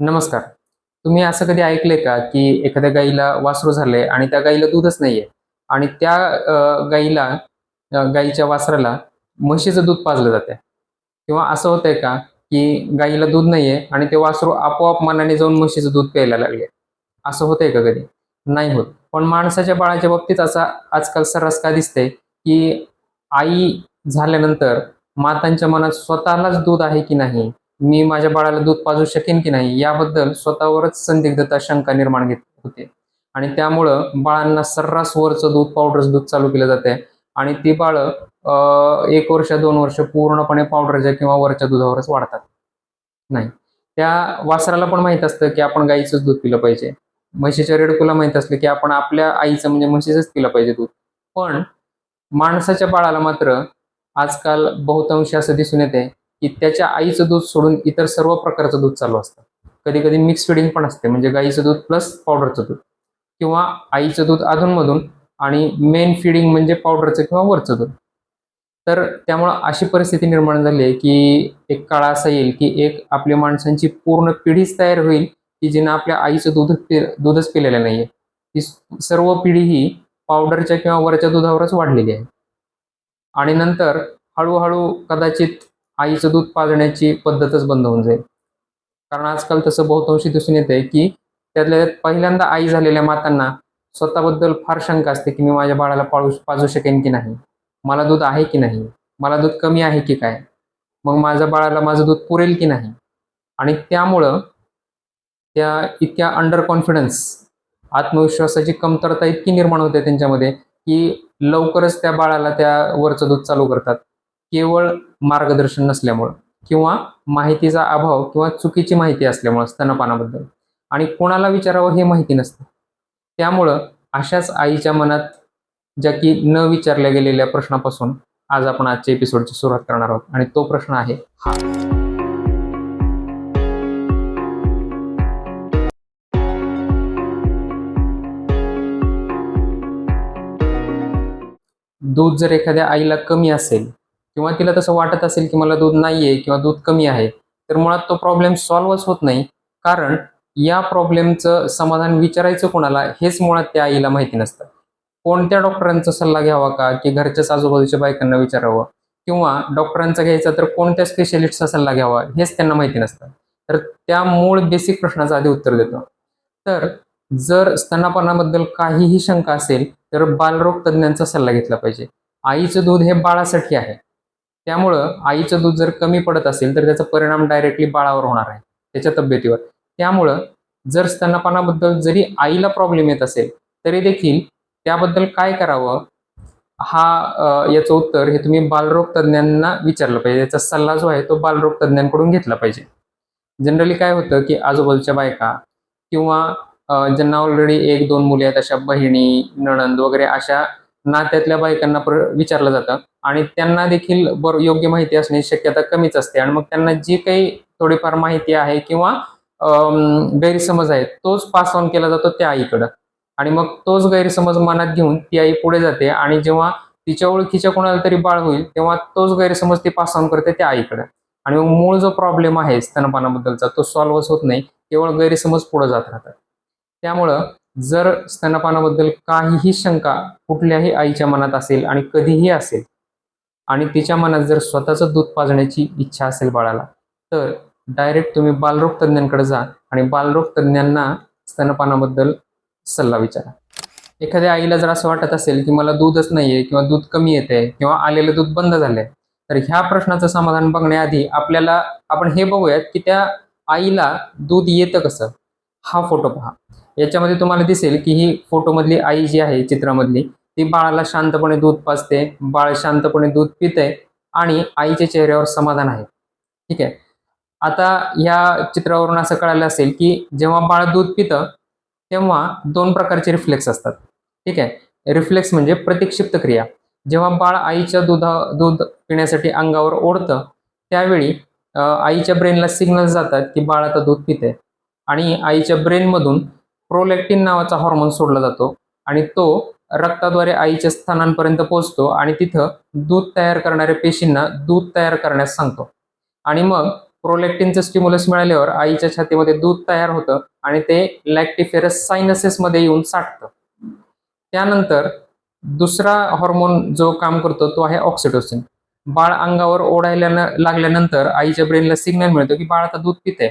नमस्कार. तुम्ही असं कधी ऐकलंय का की एखाद्या गाईला वासरू झालंय आणि त्या गाईला दूधच नाहीये? आणि त्या गाईला गाईच्या वासराला म्हशीचं दूध पाजलं जाते किंवा असं होतंय का की गाईला दूध नाहीये आणि ते वासरू आपोआप मनाने जाऊन म्हशीचं दूध प्यायला लागले? असं होतंय का कधी? नाही होत. पण माणसाच्या बाळाच्या बाबतीत असा आजकाल सर्रास का दिसतंय की आई झाल्यानंतर मातांच्या मनात स्वतःलाच दूध आहे की नाही? मी माझ्या बाळाला दूध पाजू शकेन की नाही याबद्दल स्वतःवरच संदिग्धता शंका निर्माण घेत होते. आणि त्यामुळं बाळांना सर्रास वरचं दूध पावडरच दूध चालू केलं जाते आणि ती बाळं एक वर्ष दोन वर्ष पूर्णपणे पावडरच्या किंवा वरच्या दुधावरच वाढतात. नाही. त्या वासराला पण माहीत असतं की आपण गाईचंच दूध पिलं पाहिजे. म्हशीच्या रेडकूला माहीत असलं की आपण आपल्या आईचं म्हणजे म्हशीचंच पिलं पाहिजे दूध. पण माणसाच्या बाळाला मात्र आजकाल बहुतांशी असं दिसून येते की त्याच्या आईचं दूध सोडून इतर सर्व प्रकारचं दूध चालू असतं. कधी कधी मिक्स फिडिंग पण असते म्हणजे गाईचं दूध प्लस पावडरचं दूध. किंवा आईचं दूध अधूनमधून आणि मेन फिडिंग म्हणजे पावडरचं किंवा वरचं दूध. तर त्यामुळं अशी परिस्थिती निर्माण झाली आहे की एक काळ असा येईल की एक आपल्या माणसांची पूर्ण पिढीच तयार होईल की जिनं आपल्या आईचं दूध दूधच पिलेलं नाही आहे ही सर्व पिढी ही पावडरच्या किंवा वरच्या दुधावरच वाढलेली आहे. आणि नंतर हळूहळू कदाचित आईचं दूध पाजण्याची पद्धतच बंद होऊन जाईल. कारण आजकाल तसं बहुतांशी दिसून येते की त्यातल्या पहिल्यांदा आई झालेल्या मातांना स्वतःबद्दल फार शंका असते की मी माझ्या बाळाला पाळू पाजू शकेन की नाही? मला दूध आहे की नाही? मला दूध कमी आहे की काय? मग माझ्या बाळाला माझं दूध पुरेल की नाही? आणि त्यामुळं त्या इतक्या अंडर कॉन्फिडन्स आत्मविश्वासाची कमतरता इतकी निर्माण होते त्यांच्यामध्ये की लवकरच त्या बाळाला त्या वरचं दूध चालू करतात. केवळ मार्गदर्शन नसल्यामुळं किंवा माहितीचा अभाव किंवा चुकीची माहिती असल्यामुळं स्तनपानाबद्दल. आणि कोणाला विचारावं हे माहिती नसतं. त्यामुळं अशाच आईच्या मनात ज्या की न विचारल्या गेलेल्या प्रश्नापासून आज आपण आजच्या एपिसोडची सुरुवात करणार आहोत. आणि तो प्रश्न आहे हा. दूध जर एखाद्या आईला कमी असेल किंवा तिला तसं वाटत असेल की मला दूध नाही आहे किंवा दूध कमी आहे तर मुळात तो प्रॉब्लेम सॉल्वच होत नाही. कारण या प्रॉब्लेमचं समाधान विचारायचं कोणाला हेच मुळात त्या आईला माहिती नसतं. कोणत्या डॉक्टरांचा सल्ला घ्यावा का की घरच्याच आजूबाजूच्या बायकांना विचारावं? किंवा डॉक्टरांचा घ्यायचा तर कोणत्या स्पेशलिस्टचा सल्ला घ्यावा हेच त्यांना माहिती नसतं. तर त्या मूळ बेसिक प्रश्नाचं आधी उत्तर देतो. तर जर स्तनापानाबद्दल काहीही शंका असेल तर बालरोग तज्ज्ञांचा सल्ला घेतला पाहिजे. आईचं दूध हे बाळासाठी आहे. त्यामुळं आईचं दूध जर कमी पडत असेल तर त्याचा परिणाम डायरेक्टली बाळावर होणार आहे त्याच्या तब्येतीवर. त्यामुळं जर स्तनपानाबद्दल जरी आईला प्रॉब्लेम येत असेल तरी देखील त्याबद्दल काय करावं? हा याचं उत्तर हे तुम्ही बालरोग तज्ज्ञांना विचारलं पाहिजे. याचा सल्ला जो आहे तो बालरोग तज्ज्ञांकडून घेतला पाहिजे. जनरली काय होतं की आजूबाजूच्या बायका किंवा ज्यांना ऑलरेडी एक दोन मुले आहेत अशा बहिणी नणंद वगैरे अशा नात्यातल्या बायकांना विचारलं जातं. आणि त्यांना देखील योग्य माहिती असण्याची शक्यता कमीच असते. आणि मग त्यांना जी काही थोडीफार माहिती आहे किंवा गैरसमज आहे तोच पास ऑन केला जातो त्या आईकडं. आणि मग तोच गैरसमज मनात घेऊन ती आई पुढे जाते आणि जेव्हा तिच्या ओळखीच्या कोणाला तरी बाळ होईल तेव्हा तोच गैरसमज ती पास ऑन करते त्या आईकडे. आणि मग मूळ जो प्रॉब्लेम आहे स्तनपानाबद्दलचा तो सॉल्व्हच होत नाही. केवळ गैरसमज पुढे जात राहतात. त्यामुळं जर स्तनपानाबद्दल काहीही शंका कुठल्याही आईच्या मनात असेल आणि कधीही असेल आणि तिच्या मनात जर स्वतःचं दूध पाजण्याची इच्छा असेल बाळाला तर डायरेक्ट तुम्ही बालरोग तज्ज्ञांकडे जा आणि बालरोग तज्ज्ञांना स्तनपानाबद्दल सल्ला विचारा. एखाद्या आईला जर असं वाटत असेल की मला दूधच नाहीये किंवा दूध कमी येते किंवा आलेलं दूध बंद झालंय तर ह्या प्रश्नाचं समाधान बघण्याआधी आपल्याला आपण हे बघूयात की त्या आईला दूध येतं कसं? हा फोटो पहा. याच्यामध्ये तुम्हाला दिसेल की ही फोटोमधली आई जी आहे चित्रामधली ती बाळाला शांतपणे दूध पाजते बाळ शांतपणे दूध पिते आणि आईच्या चेहऱ्यावर समाधान आहे. ठीक आहे? आता या चित्रावरून असं कळालं असेल की जेव्हा बाळ दूध पितं तेव्हा दोन प्रकारचे रिफ्लेक्स असतात. ठीक आहे? रिफ्लेक्स म्हणजे प्रतिक्षिप्त क्रिया. जेव्हा बाळ आईच्या दुधा दूध पिण्यासाठी अंगावर ओढतं त्यावेळी आईच्या ब्रेनला सिग्नल जातात की बाळ आता दूध पिते आणि आईच्या ब्रेनमधून प्रोलॅक्टिन नावाचा हॉर्मोन सोडला जातो आणि तो रक्ताद्वारे आईच्या स्थानांपर्यंत पोहोचतो आणि तिथं दूध तयार करणाऱ्या पेशींना दूध तयार करण्यास सांगतो. आणि मग प्रोलॅक्टिनचं स्टिम्युलस मिळाल्यावर आईच्या छातीमध्ये दूध तयार होतं आणि ते लॅक्टिफेरस सायनसेस मध्ये येऊन साठतं. त्यानंतर दुसरा हॉर्मोन जो काम करतो तो आहे ऑक्सिटोसिन बाळ अंगावर ओढायला लागल्यानंतर आईच्या ब्रेनला सिग्नल मिळतो की बाळ आता दूध पिते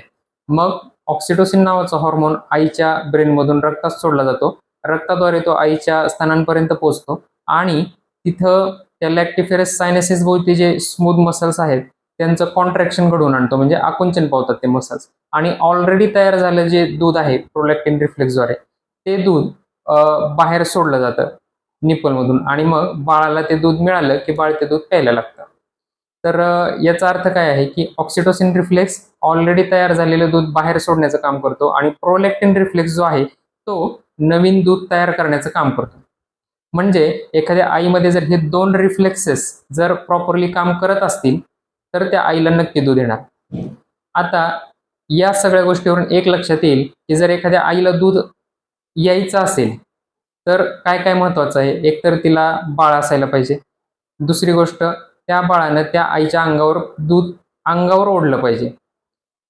मग ऑक्सिटोसिन नावाचा हॉर्मोन आईच्या ब्रेनमधून रक्तात सोडला जातो. रक्ताद्वारे तो आईच्या स्तनांपर्यंत पोहोचतो. आणि तिथं त्या लॅक्टिफेरस सायनेसिस भोवती जे स्मूथ मसल्स आहेत त्यांचं कॉन्ट्रॅक्शन घडवून आणतो. म्हणजे आकुंचन पावतात ते मसल्स आणि ऑलरेडी तयार झालं जे दूध आहे प्रोलॅक्टिन रिफ्लेक्सद्वारे ते दूध बाहेर सोडलं जातं निपलमधून आणि मग बाळाला ते दूध मिळालं की बाळ ते दूध प्यायला लागतं. तर याचा अर्थ काय आहे की ऑक्सिटोसिन रिफ्लेक्स ऑलरेडी तयार झालेलं दूध बाहेर सोडण्याचं काम करतो आणि प्रोलेक्टिन रिफ्लेक्स जो आहे तो नवीन दूध तयार करण्याचं काम करतो. म्हणजे एखाद्या आईमध्ये जर हे दोन रिफ्लेक्सेस जर प्रॉपरली काम करत असतील तर त्या आईला नक्की दूध येणार आता या सगळ्या गोष्टीवरून एक लक्षात येईल की जर एखाद्या आईला दूध यायचं असेल तर काय काय महत्वाचं आहे? एकतर तिला बाळ असायला पाहिजे. दुसरी गोष्ट त्या बाळानं त्या आईच्या अंगावर दूध अंगावर ओढलं पाहिजे.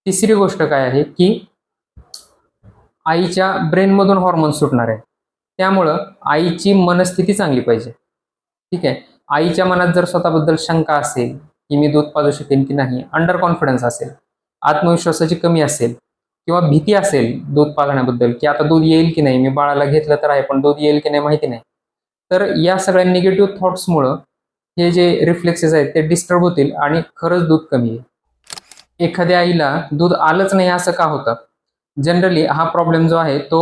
तिसरी गोष्ट काय आहे की आईच्या ब्रेनमधून हॉर्मोन सुटणार आहे. त्यामुळं आईची मनस्थिती चांगली पाहिजे. ठीक आहे? आईच्या मनात जर स्वतःबद्दल शंका असेल की मी दूध पाजू शकेन की नाही अंडर कॉन्फिडन्स असेल आत्मविश्वासाची कमी असेल किंवा भीती असेल दूध पाजण्याबद्दल की आता दूध येईल की नाही मी बाळाला घेतलं तर आहे पण दूध येईल की नाही माहिती नाही. तर या सगळ्या निगेटिव्ह थॉट्समुळं हे जे रिफ्लेक्सेस आहेत ते डिस्टर्ब होतील आणि खरंच दूध कमी आहे एखाद्या आईला दूध आलंच नाही असं का होतं? जनरली हा प्रॉब्लेम जो आहे तो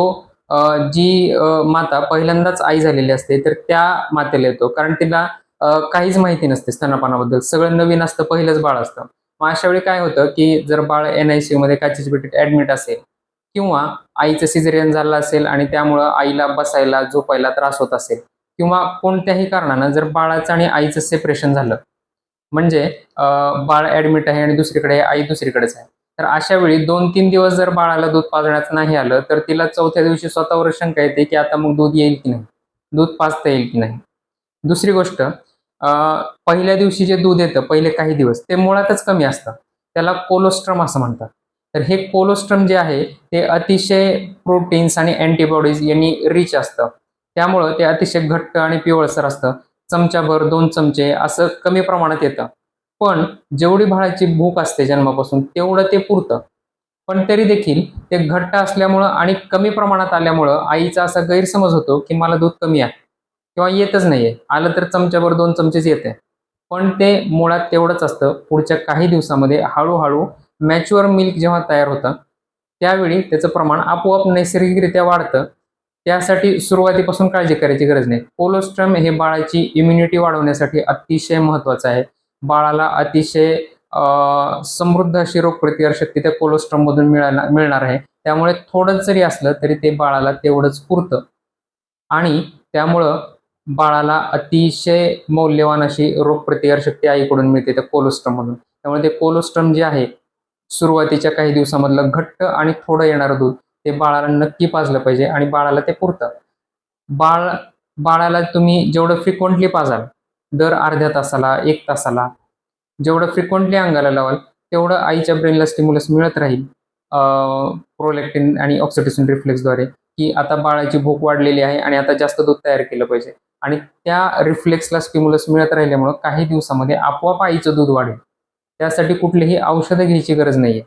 जी माता पहिल्यांदाच आई झालेली असते तर त्या मातेला येतो. कारण तिला काहीच माहिती नसते स्तनपानाबद्दल. सगळं नवीन असतं पहिलंच बाळ असतं. मग अशा वेळी काय होतं की जर बाळ एन आयमध्ये काचेच्या पेटीत ऍडमिट असेल किंवा आईचं सिझेरियन झालं असेल आणि त्यामुळं आईला बसायला झोपायला त्रास होत असेल किंवा कोणत्याही कारणानं जर बाळाचं आणि आईचं सेपरेशन झालं म्हणजे बाळ ऍडमिट आहे आणि दुसरीकडे आहे, आई दुसरीकडेच आहे तर अशा वेळी दोन तीन दिवस जर बाळाला दूध पाजण्याचं नाही आलं तर तिला चौथ्या दिवशी स्वतःवर शंका येते की आता मग दूध येईल की नाही? दूध पाजता येईल की नाही? दुसरी गोष्ट पहिल्या दिवशी जे दूध येतं पहिले काही दिवस ते मुळातच कमी असतं. त्याला कोलोस्ट्रम असं म्हणतात. तर हे कोलोस्ट्रम जे आहे ते अतिशय प्रोटीन्स आणि अँटीबॉडीज यांनी रिच असतं. त्यामुळं ते अतिशय घट्ट आणि पिवळसर असतं. चमच्याभर दोन चमचे असं कमी प्रमाणात येतं. पण जेवढी बाळाची भूक असते जन्मापासून तेवढं ते पुरतं. पण तरी देखील ते घट्ट असल्यामुळं आणि कमी प्रमाणात आल्यामुळं आईचा असा गैरसमज होतो की मला दूध कमी आहे किंवा येतच नाहीये. आलं तर चमच्याभर दोन चमचेच येते. पण ते मुळात तेवढंच असतं. पुढच्या काही दिवसामध्ये हळूहळू मॅच्युअर मिल्क जेव्हा तयार होतं त्यावेळी त्याचं प्रमाण आपोआप नैसर्गिकरित्या वाढतं. त्यासाठी सुरुवातीपासून काळजी करायची गरज नाही. कोलोस्ट्रम हे बाळाची इम्युनिटी वाढवण्यासाठी अतिशय महत्वाचं आहे. बाळाला अतिशय समृद्ध अशी रोगप्रतिकारशक्ती त्या कोलोस्ट्रम मधून मिळाला मिळणार आहे. त्यामुळे थोडंच जरी असलं तरी ते बाळाला तेवढंच पुरतं. आणि त्यामुळं बाळाला अतिशय मौल्यवान अशी रोगप्रतिकारशक्ती आईकडून मिळते त्या कोलोस्ट्रम मधून. त्यामुळे ते कोलोस्ट्रम जे आहे सुरुवातीच्या काही दिवसामधलं घट्ट आणि थोडं येणारं दूध ते बाळाला नक्की पाजलं पाहिजे आणि बाळाला ते पुरतं. बाळ बाळाला तुम्ही जेवढं फ्रिक्वेंटली पाजाल दर अर्ध्या तासाला एक तासाला जेवढं फ्रिक्वेंटली अंगाला लावाल तेवढं आईच्या ब्रेनला स्टिम्युलस मिळत राहील प्रोलेक्टिन आणि ऑक्सिटोसिन रिफ्लेक्सद्वारे की आता बाळाची भूक वाढलेली आहे आणि आता जास्त दूध तयार केलं पाहिजे. आणि त्या रिफ्लेक्सला स्टिम्युलस मिळत राहिल्यामुळं काही दिवसामध्ये आपोआप आईचं दूध वाढेल. त्यासाठी कुठलीही औषधं घ्यायची गरज नाहीये.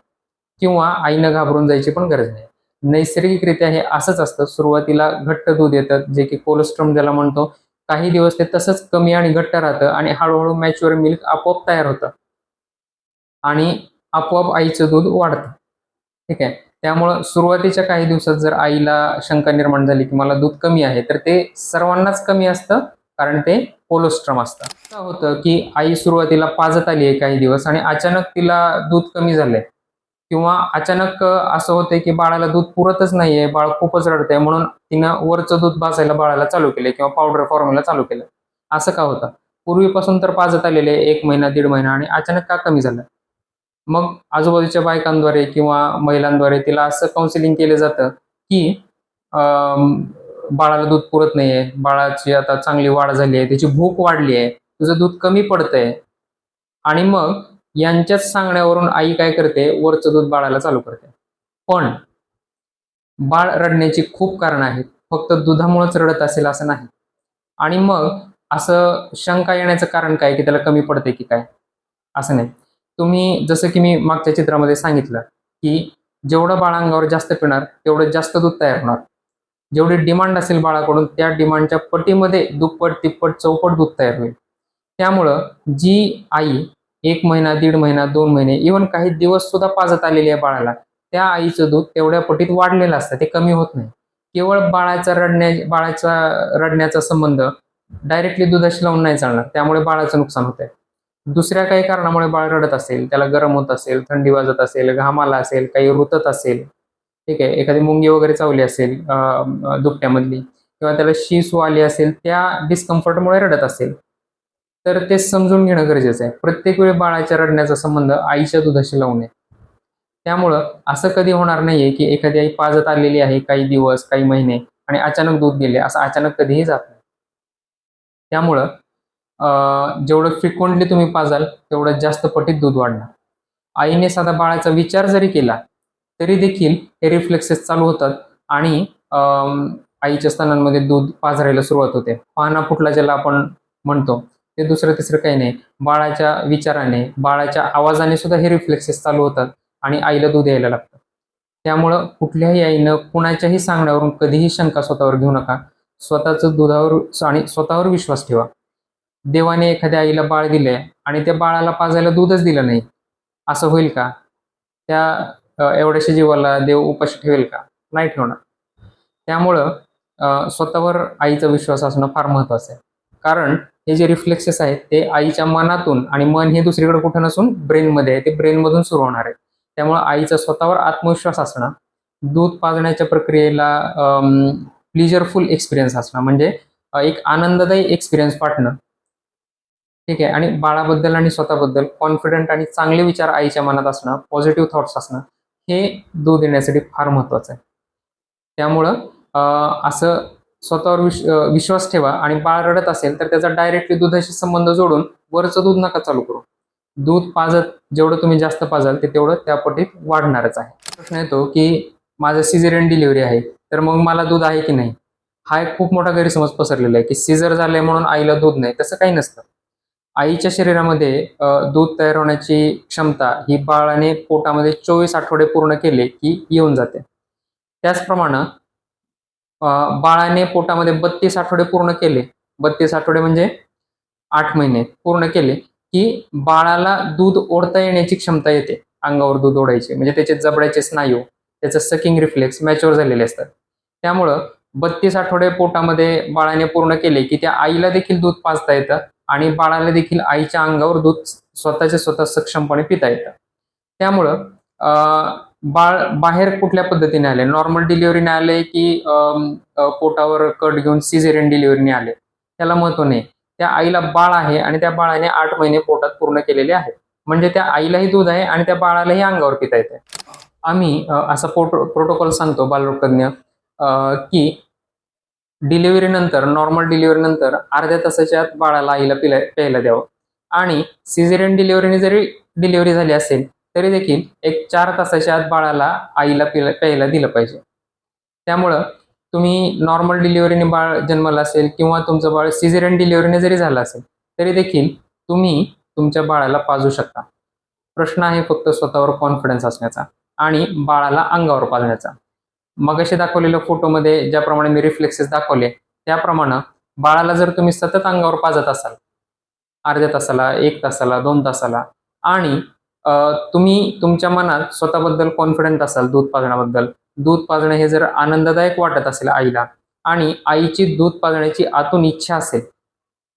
किंवा आईनं घाबरून जायची पण गरज नाही नैसर्गिकरित्या हे असंच असतं. सुरुवातीला घट्ट दूध येतं जे की कोलेस्ट्रॉम ज्याला म्हणतो. काही दिवस ते तसंच कमी आणि घट्ट राहतं आणि हळूहळू मॅच्युअर मिल्क आपोआप तयार होतं. आणि आपोआप आईचं दूध वाढतं. ठीक आहे? त्यामुळं सुरुवातीच्या काही दिवसात जर आईला शंका निर्माण झाली की मला दूध कमी आहे तर ते सर्वांनाच कमी असतं कारण ते कोलोस्ट्रम असतं. असं होतं की आई सुरुवातीला पाजत आली आहे काही दिवस आणि अचानक तिला दूध कमी झालंय. किंवा अचानक असं होतंय की बाळाला दूध पुरतच नाहीये बाळ खूपच रडतंय म्हणून तिनं वरचं दूध भाजायला बाळाला चालू केलं किंवा पावडर फॉर्म्युला चालू केलं. असं का होतं? पूर्वीपासून तर पाजत आलेले एक महिना दीड महिना आणि अचानक का कमी झालं? मग आजूबाजूच्या बायकांद्वारे किंवा महिलांद्वारे तिला असं काउन्सिलिंग केलं जातं की बाळाला दूध पुरत नाहीये बाळाची आता चांगली वाढ झाली आहे त्याची भूक वाढली आहे तुझं दूध कमी पडतंय आणि मग यांच्याच सांगण्यावरून आई काय करते? वरचं दूध बाळाला चालू करते. पण बाळ रडण्याची खूप कारण आहेत. फक्त दुधामुळेच रडत असेल असं नाही. आणि मग असं शंका येण्याचं कारण काय? की त्याला कमी पडते की काय? असं नाही. तुम्ही जसं की मी मागच्या चित्रामध्ये सांगितलं की जेवढं बाळ अंगावर जास्त पिणार तेवढं जास्त दूध तयार होणार. जेवढी डिमांड असेल बाळाकडून त्या डिमांडच्या पटीमध्ये दुप्पट तिप्पट चौपट दूध तयार होईल. त्यामुळं जी आई एक महिना दीड महिना दोन महिने इवन काही दिवस सुद्धा पाजत आलेले आहे बाळाला. त्या आईचं दूध तेवढ्या पटीत वाढलेलं असतं ते कमी होत नाही. केवळ बाळाचा रडण्या बाळाचा रडण्याचा संबंध डायरेक्टली दुधाशी लावून नाही चालणार त्यामुळे बाळाचं नुकसान होतंय. दुसऱ्या काही कारणामुळे बाळ रडत असेल त्याला गरम होत असेल थंडी वाजत असेल घामाला असेल काही रुतत असेल ठीक आहे एखादी मुंगी वगैरे चावली असेल दुपट्यामधली किंवा त्याला शी आली असेल त्या डिस्कम्फर्टमुळे रडत असेल. तर ते समजून घेणं गरजेचं आहे. प्रत्येक वेळी बाळाच्या रडण्याचा संबंध आईच्या दुधाशी लावू नये. त्यामुळं असं कधी होणार नाहीये की एखादी आई पाजत आलेली आहे काही दिवस काही महिने आणि अचानक दूध गेले असं अचानक कधीही जात नाही. त्यामुळं जेवढं फ्रिक्वेंटली तुम्ही पाजाल तेवढं जास्त पटीत दूध वाढणार. आईने साधा बाळाचा विचार जरी केला तरी देखील हे रिफ्लेक्सेस चालू होतात आणि अं, आईच्या स्तनांमध्ये दूध पाझरायला सुरुवात होते. पाहणा फुटला ज्याला आपण म्हणतो ते दुसरं तिसरं काही नाही. बाळाच्या विचाराने बाळाच्या आवाजाने सुद्धा हे रिफ्लेक्सेस चालू होतात आणि आईला दूध यायला लागतं. त्यामुळं कुठल्याही आईनं कुणाच्याही सांगण्यावरून कधीही शंका स्वतःवर घेऊ नका. स्वतःचं दुधावर आणि स्वतःवर विश्वास ठेवा. देवाने एखाद्या आईला बाळ दिले आणि त्या बाळाला पाजायला दूधच दिलं नाही असं होईल का? त्या एवढ्याशा जीवाला देव उपाशी ठेवेल का? नाही ठेवणार. त्यामुळं स्वतःवर आईचा विश्वास असणं फार महत्वाचं आहे. कारण हे जे रिफ्लेक्सेस आहेत ते आईच्या मनातून आणि मन हे दुसरीकडे कुठं नसून ब्रेनमध्ये आहे. ते ब्रेनमधून सुरू होणार आहे. त्यामुळं आईचा स्वतःवर आत्मविश्वास असणं दूध पाजण्याच्या प्रक्रियेला प्लिजरफुल एक्सपिरियन्स असणं म्हणजे एक आनंददायी एक्सपिरियन्स वाटणं. ठीक आहे? आणि बाळाबद्दल आणि स्वतःबद्दल कॉन्फिडंट आणि चांगले विचार आईच्या मनात असणं पॉझिटिव्ह थॉट्स असणं हे दूध देण्यासाठी फार महत्त्वाचं आहे. त्यामुळं असं स्वतःवर विश विश्वास ठेवा आणि बाळ रडत असेल तर त्याचा डायरेक्टली दुधाशी संबंध जोडून वरचं दूध नका चालू करू. दूध पाजत जेवढं तुम्ही जास्त पाजाल ते तेवढं त्या पटीत वाढणारच आहे. प्रश्न येतो की माझं सिझेरियन डिलिव्हरी आहे तर मग मला दूध आहे की नाही? हा एक खूप मोठा गैरसमज पसरलेला आहे की सिझर झालंय म्हणून आईला दूध नाही तसं काही नसतं. आईच्या शरीरामध्ये दूध तयार होण्याची क्षमता ही बाळाने पोटामध्ये चोवीस आठवडे पूर्ण केले की येऊन जाते. त्याचप्रमाणे बाळाने पोटामध्ये बत्तीस आठवडे पूर्ण केले. बत्तीस आठवडे म्हणजे आठ महिने पूर्ण केले की बाळाला दूध ओढता येण्याची क्षमता येते. अंगावर दूध ओढायचे म्हणजे त्याचे जबड्याचे स्नायू त्याचं सकिंग रिफ्लेक्स मॅच्युअर झालेले असतात. त्यामुळं बत्तीस आठवडे पोटामध्ये बाळाने पूर्ण केले की त्या आईला देखील दूध पाजता येतं आणि बाळाला देखील आईच्या अंगावर दूध स्वतःचे स्वतः सक्षमपणे पिता येतं. त्यामुळं बाळ बाहेर कुठल्या पद्धतीने आले? नॉर्मल डिलिव्हरीने आले की पोटावर कट घेऊन सिझेरियन डिलिव्हरीने आले? त्याला महत्त्व नाही. त्या आईला बाळ आहे आणि त्या बाळाने आठ महिने पोटात पूर्ण केलेले आहेत. म्हणजे त्या आईलाही दूध आहे आणि त्या बाळालाही अंगावर पिता येते आम्ही असा प्रोटो प्रोटोकॉल सांगतो बालरोगतज्ञ की डिलिव्हरी नंतर नॉर्मल डिलिव्हरी नंतर अर्ध्या तासाच्या आत बाळाला आईला पिला प्यायला द्यावं. आणि सिझेरियन डिलिव्हरीने जरी डिलिव्हरी झाली असेल तरी देखील एक चार तासाच्या आत बाळाला आईला पिला प्यायला दिलं पाहिजे. त्यामुळं तुम्ही नॉर्मल डिलिव्हरीने बाळ जन्मला असेल किंवा तुमचं बाळ सिझेरियन डिलिव्हरीने जरी झालं असेल तरी देखील तुम्ही तुमच्या बाळाला पाजू शकता. प्रश्न आहे फक्त स्वतःवर कॉन्फिडन्स असण्याचा आणि बाळाला अंगावर पाजण्याचा. मगाशी दाखवलेल्या फोटोमध्ये ज्याप्रमाणे मी रिफ्लेक्सेस दाखवले त्याप्रमाणे बाळाला जर तुम्ही सतत अंगावर पाजत असाल अर्ध्या तासाला एक तासाला दोन तासाला आणि तुम्ही तुमच्या मनात स्वतःबद्दल कॉन्फिडंट असाल दूध पाजण्याबद्दल. दूध पाजणं हे जर आनंददायक वाटत असेल आईला आणि आईची दूध पाजण्याची आतून इच्छा असेल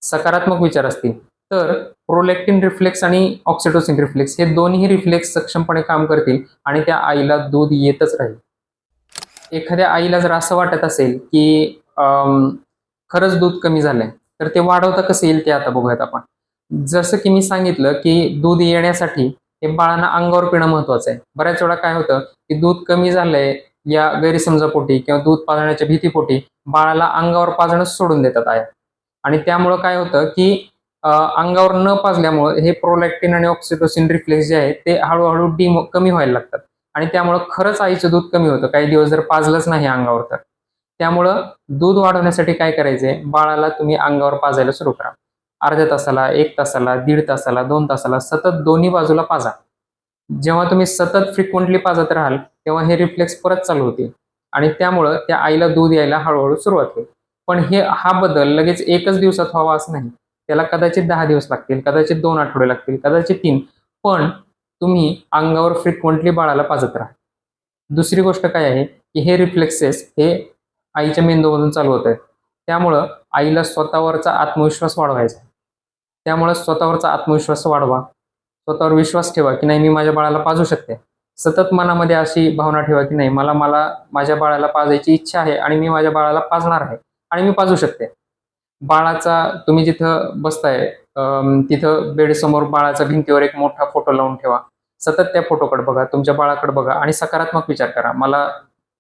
सकारात्मक विचार असतील तर प्रोलेक्टिन रिफ्लेक्स आणि ऑक्सिटोसिन रिफ्लेक्स हे दोन्ही रिफ्लेक्स सक्षमपणे काम करतील आणि त्या आईला दूध येतच राहील. एखाद्या आईला जर असं वाटत असेल की खरंच दूध कमी झालंय तर ते वाढवता कसं येईल ते आता बघूयात आपण. जसं की मी सांगितलं की दूध येण्यासाठी हे बाळांना अंगावर पिणं महत्वाचं आहे. बऱ्याच वेळा काय होतं की दूध कमी झालंय या गैरसमजापोटी किंवा दूध पाजण्याच्या भीतीपोटी बाळाला अंगावर पाजणं सोडून देतात आया. आणि त्यामुळं काय होतं की अंगावर न पाजल्यामुळे हे प्रोलॅक्टिन आणि ऑक्सिटोसिन रिफ्लेक्स जे आहे ते हळूहळू डिम कमी व्हायला लागतात. आणि त्यामुळं खरंच आईचं दूध कमी होतं. काही दिवस जर पाजलंच नाही अंगावर तर. त्यामुळं दूध वाढवण्यासाठी काय करायचंय? बाळाला तुम्ही अंगावर पाजायला सुरू करा. अर्ध्या तासाला एक तासाला दीड तासाला दोन तासाला सतत दोन्ही बाजूला पाजा. जेव्हा तुम्ही सतत फ्रिक्वेंटली पाजत राहाल तेव्हा हे रिफ्लेक्स परत चालू होतील. आणि त्यामुळं त्या आईला दूध यायला हळूहळू सुरुवात होईल. पण हे हा बदल लगेच एकच दिवसात व्हावा असं नाही. त्याला कदाचित दहा दिवस लागतील कदाचित दोन आठवडे लागतील कदाचित तीन. पण तुम्ही अंगावर फ्रिक्वेंटली बाळाला पाजत राहा. दुसरी गोष्ट काय आहे की हे रिफ्लेक्सेस हे आईच्या मेंदूमधून चालू होत आहेत. त्यामुळं आईला स्वतःवरचा आत्मविश्वास वाढवायचा आहे. त्यामुळं स्वतःवरचा आत्मविश्वास वाढवा. स्वतःवर विश्वास ठेवा की नाही मी माझ्या बाळाला पाजू शकते. सतत मनामध्ये अशी भावना ठेवा की नाही मला मला माझ्या बाळाला पाजायची इच्छा आहे आणि मी माझ्या बाळाला पाजणार आहे आणि मी पाजू शकते. बाळाचा तुम्ही जिथं बसताय तिथं बेडसमोर बाळाचा भिंतीवर एक मोठा फोटो लावून ठेवा. सतत त्या फोटोकडे बघा तुमच्या बाळाकडे बघा आणि सकारात्मक विचार करा. मला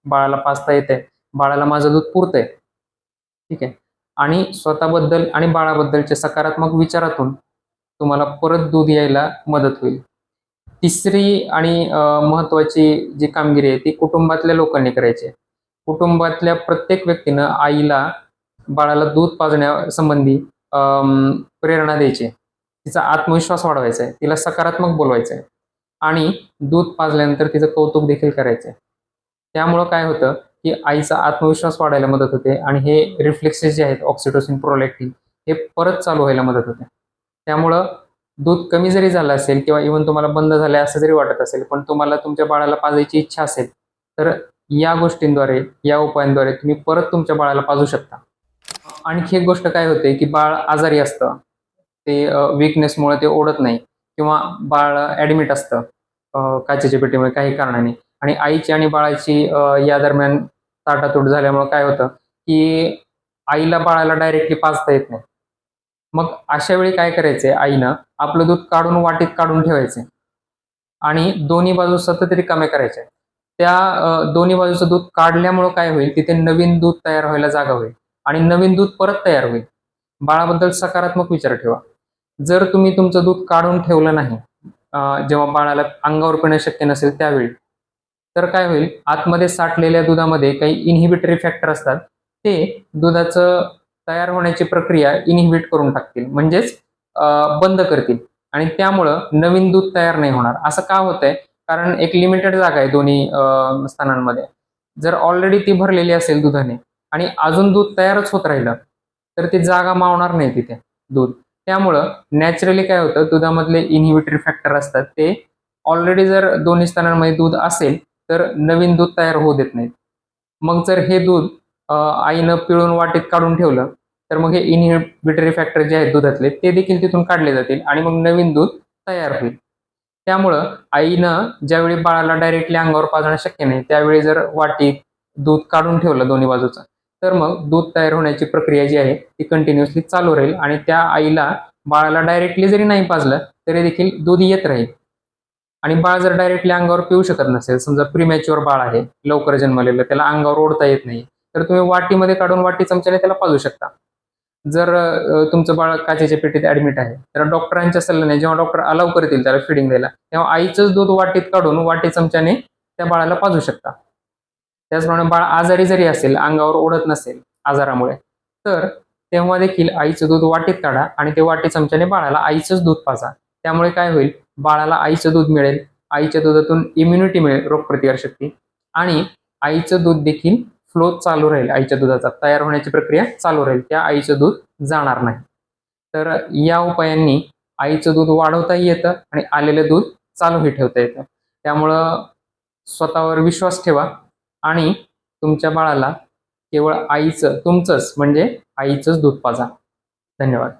बाळाला पाजता येते बाळाला माझं दूध पुरतंय. ठीक आहे? आणि स्वतःबद्दल आणि बाळाबद्दलच्या सकारात्मक विचारातून तुम्हाला परत दूध यायला मदत होईल. तिसरी आणि महत्त्वाची महत्वाची जी कामगिरी आहे ती कुटुंबातल्या लोकांनी करायची आहे. कुटुंबातल्या प्रत्येक व्यक्तीनं आईला बाळाला दूध पाजण्यासंबंधी प्रेरणा द्यायची तिचा आत्मविश्वास वाढवायचा आहे. तिला सकारात्मक बोलवायचं आहे. आणि दूध पाजल्यानंतर तिचं कौतुक देखील करायचं आहे. त्यामुळं काय होतं की आईचा आत्मविश्वास वाढायला मदत होते आणि हे रिफ्लेक्सेस जे आहेत ऑक्सिटोसिन प्रोलॅक्टिन हे परत चालू व्हायला मदत होते. त्यामुळं दूध कमी जरी झालं असेल किंवा इव्हन तुम्हाला बंद झालं असं जरी वाटत असेल पण तुम्हाला तुमच्या बाळाला पाजायची इच्छा असेल तर या गोष्टींद्वारे या उपायांद्वारे तुम्ही परत तुमच्या बाळाला पाजू शकता. आणखी एक गोष्ट काय होते की बाळ आजारी असतं. ते विकनेसमुळे ते ओढत नाही किंवा बाळ ॲडमिट असतं. काचेच्या पेटीमुळे काही कारणाने. आणि आईची आणि बाळाची या दरम्यान ताटातूट झाल्यामुळे काय होतं की आईला बाळाला डायरेक्टली पाजता येत नाही. मग अशा वेळी काय करायचंय? आईनं आपलं दूध काढून वाटीत काढून ठेवायचे आणि दोन्ही बाजू सतत रिकामे करायचे. त्या दोन्ही बाजूचं दूध काढल्यामुळं काय होईल? तिथे नवीन दूध तयार व्हायला जागा होईल. आणि नवीन दूध परत तयार होईल. बाळाबद्दल सकारात्मक विचार ठेवा. जर तुम्ही तुमचं दूध काढून ठेवलं नाही जेव्हा बाळाला अंगावर पिणं शक्य नसेल त्यावेळी तर काय होईल? आतमध्ये साठलेल्या दुधामध्ये काही इन्हिबिटरी फॅक्टर असतात. ते दुधाचं तयार होण्याची प्रक्रिया इनहिबिट करून टाकतील. म्हणजेच बंद करतील. आणि त्यामुळं नवीन दूध तयार नाही होणार. असं का होतंय? कारण एक लिमिटेड जागा आहे दोन्ही स्थानांमध्ये. जर ऑलरेडी ती भरलेली असेल दुधाने आणि अजून दूध तयारच होत राहिलं तर ती जागा मावणार नाही तिथे दूध. त्यामुळं नॅचरली काय होतं? दुधामधले इनहिबिटरी फॅक्टर असतात. ते ऑलरेडी जर दोन्ही स्थानांमध्ये दूध असेल तर नवीन दूध तयार होऊ देत नाहीत. मग जर हे दूध आईनं पिळून वाटेत काढून ठेवलं तर मग हे इनहिबिटरी फॅक्टर जे आहेत दुधातले ते देखील तिथून काढले जातील आणि मग नवीन दूध तयार होईल. त्यामुळं आईनं ज्यावेळी बाळाला डायरेक्टली अंगावर पाजणं शक्य नाही त्यावेळी जर वाटीत दूध काढून ठेवलं दोन्ही बाजूचं तर मग दूध तयार होण्याची प्रक्रिया जी आहे ती कंटिन्युअसली चालू राहील आणि त्या आईला बाळाला डायरेक्टली जरी नाही पाजलं तरी देखील दूध येत राहील. आणि बाळ जर डायरेक्टली अंगावर पिऊ शकत नसेल समजा प्रीमॅच्युअर बाळ आहे लवकर जन्मलेलं त्याला अंगावर ओढता येत नाही तर तुम्ही वाटीमध्ये काढून वाटी चमच्याने त्याला पाजू शकता. जर तुमचं बाळ काचेच्या पेटीत ऍडमिट आहे तर डॉक्टरांच्या सल्ल्याने जेव्हा डॉक्टर अलाव करतील त्याला फिडिंग द्यायला तेव्हा आईचंच दूध वाटीत काढून वाटी चमच्याने त्या बाळाला पाजू शकता. त्याचप्रमाणे बाळ आजारी जरी असेल अंगावर ओढत नसेल आजारामुळे तर तेव्हा देखील आईचं दूध वाटीत काढा आणि ते वाटी चमच्याने बाळाला आईचंच दूध पाजा. त्यामुळे काय होईल? बाळाला आईचं दूध मिळेल. आईच्या दुधातून इम्युनिटी मिळेल रोगप्रतिकारशक्ती आणि आईचं दूध देखील फ्लो चालू राहील आईच्या दुधाचा. तयार होण्याची प्रक्रिया चालू राहील. त्या आईचं दूध जाणार नाही. तर या उपायांनी आईचं दूध वाढवताही येतं आणि आलेलं दूध चालूही ठेवता येतं. त्यामुळं स्वतःवर विश्वास ठेवा आणि तुमच्या बाळाला केवळ आईचं तुमचंच म्हणजे आईचंच दूध पाजा. धन्यवाद.